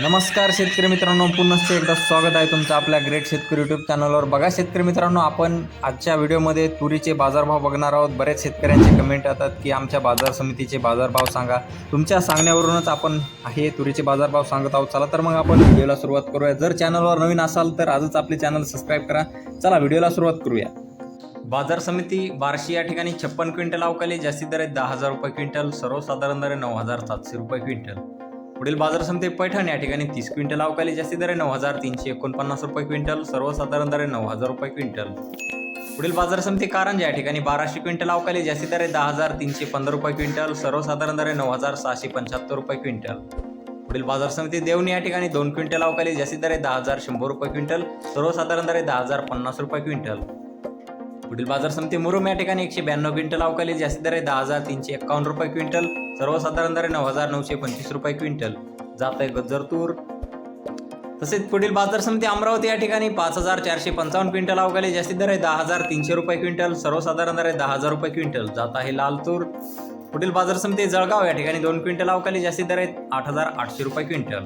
नमस्कार शेतकरी मित्रांनो पुन्हा एकदा स्वागत आहे तुमचं आपल्या ग्रेट शेतकरी यूट्यूब चॅनलवर बघा शेतकरी मित्रांनो आपण आजच्या व्हिडिओमध्ये तुरीचे बाजारभाव बघणार आहोत. बरेच शेतकऱ्यांचे कमेंट येतात की आमच्या बाजार समितीचे बाजारभाव सांगा. तुमच्या सांगण्यावरूनच आपण हे तुरीचे बाजारभाव सांगत आहोत. चला तर मग आपण व्हिडिओला सुरुवात करूया. जर चॅनलवर नवीन असाल तर आजच आपले चॅनल सबस्क्राईब करा. चला व्हिडिओला सुरुवात करूया. बाजार समिती बार्शी या ठिकाणी छप्पन क्विंटल अवकाली. जास्तीत दर आहे दहा हजार रुपये क्विंटल. सर्वसाधारण दर नऊ हजार सातशे रुपये क्विंटल. पुढील बाजार समिती पैठण या ठिकाणी तीस क्विंटल अवकाली जास्ती दर नऊ हजार तीनशे एकोणपन्नास रुपये क्विंटल सर्वसाधारण दर नऊ हजार रुपये क्विंटल. पुढील बाजार समिती कारंज या ठिकाणी बाराशे क्विंटल अवकाली जास्तीत दर दहा हजार तीनशे पंधरा रुपये क्विंटल सर्वसाधारण दर नऊ हजार सहाशे पंच्याहत्तर रुपये क्विंटल. पुढील बाजार समिती देवणी या ठिकाणी दोन क्विंटल अवकाली जास्ती दर दहा हजार शंभर रुपये क्विंटल सर्वसाधारण दर दहा हजार पन्नास रुपये क्विंटल. पुढील बाजार समिती मुरुम या ठिकाणी एकशे ब्याण्णव क्विंटल अवकाली जास्त दर आहे. दहा हजार तीनशे एकावन्न रुपये क्विंटल. सर्वसाधारण दर आहे नऊ हजार नऊशे पंचवीस रुपये क्विंटल. जात आहे गजरतूर तूर. तसेच पुढील बाजार समिती अमरावती या ठिकाणी पाच हजार चारशे पंचावन्न क्विंटल अवकाली जास्तीत दर आहे. दहा हजार तीनशे रुपये क्विंटल. सर्वसाधारण दर आहे दहा हजार रुपये क्विंटल. जात आहे लाल तूर. पुढील बाजार समिती जळगाव या ठिकाणी दोन क्विंटल अवकाली जास्तीत दर आहेत आठ हजार आठशे रुपये क्विंटल.